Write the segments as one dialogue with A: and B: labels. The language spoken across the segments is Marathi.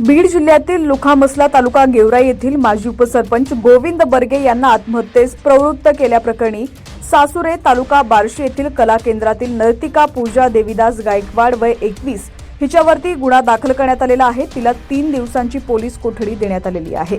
A: बीड जिल्ह्यातील लुखामसला तालुका गेवराई येथील माजी उपसरपंच गोविंद बर्गे यांना आत्महत्येस प्रवृत्त केल्याप्रकरणी सासुरे तालुका बार्शी येथील कला केंद्रातील नर्तिका पूजा देवीदास गायकवाड वय एकवीस हिच्यावरती गुन्हा दाखल करण्यात आलेला आहे. तिला तीन दिवसांची पोलीस कोठडी देण्यात आलेली आहे.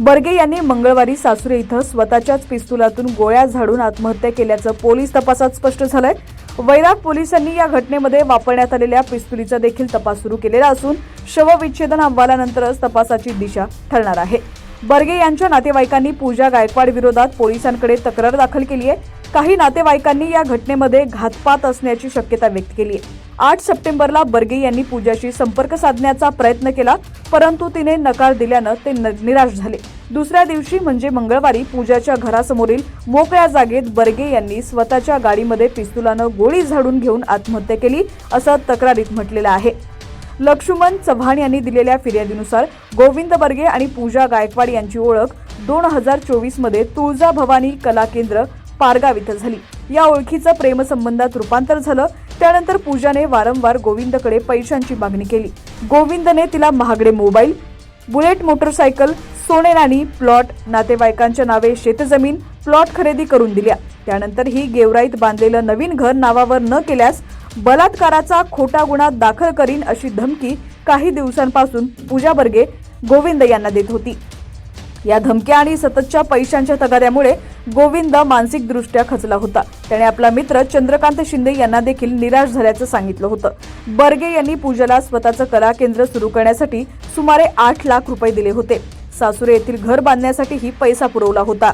A: बर्गे यांनी मंगळवारी सासुरे इथं स्वतःच्याच पिस्तुलातून गोळ्या झाडून आत्महत्या केल्याचं पोलीस तपासात स्पष्ट झालंय. वैराग पोलिसांनी या घटनेमध्ये वापरण्यात आलेल्या पिस्तुलीचा देखील तपास सुरू केलेला असून शवविच्छेदन अहवालानंतरच तपासाची दिशा ठरणार आहे. बर्गे यांच्या नातेवाईकांनी पूजा गायकवाड विरोधात पोलिसांकडे तक्रार दाखल केली आहे. काही नातेवाईकांनी या घटनेमध्ये घातपात असण्याची शक्यता व्यक्त केली आहे. आठ सप्टेंबरला बर्गे यांनी पूजाशी संपर्क साधण्याचा प्रयत्न केला परंतु तिने नकार दिल्यानं ते न- निराश झाले. दुसऱ्या दिवशी म्हणजे मंगळवारी पूजाच्या घरासमोरील मोकळ्या जागेत बर्गे यांनी स्वतःच्या गाडीमध्ये पिस्तुलानं गोळी झाडून घेऊन आत्महत्या केली असं तक्रारीत म्हटलेलं आहे. लक्ष्मण चव्हाण यांनी दिलेल्या फिर्यादीनुसार गोविंद बर्गे आणि पूजा गायकवाड यांची ओळख दोन हजार चोवीसमध्ये तुळजा भवानी कला केंद्र पारगाव इथं झाली. या ओळखीचं प्रेमसंबंधात रूपांतर झालं. त्यानंतर पूजाने वारंवार गोविंदकडे पैशांची मागणी केली. गोविंदने तिला महागडे मोबाईल बुलेट मोटरसायकल सोने नाणी प्लॉट नातेवाईकांच्या नावे शेतजमीन प्लॉट खरेदी करून दिल्या. त्यानंतर ही गेवराईत बांधलेलं नवीन घर नावावर न केल्यास बलात्काराचा खोटा गुन्हा दाखल करीन अशी धमकी काही दिवसांपासून पूजा बर्गे गोविंद यांना देत होती. या धमक्या आणि सततच्या पैशांच्या तगाद्यामुळे गोविंद मानसिकदृष्ट्या खचला होता. त्याने आपला मित्र चंद्रकांत शिंदे यांना देखील निराश झाल्याचं सांगितलं होतं. बर्गे यांनी पूजाला स्वतःचं कला केंद्र सुरू करण्यासाठी सुमारे आठ लाख रुपये दिले होते. सासुरे येथील घर बांधण्यासाठीही पैसा पुरवला होता.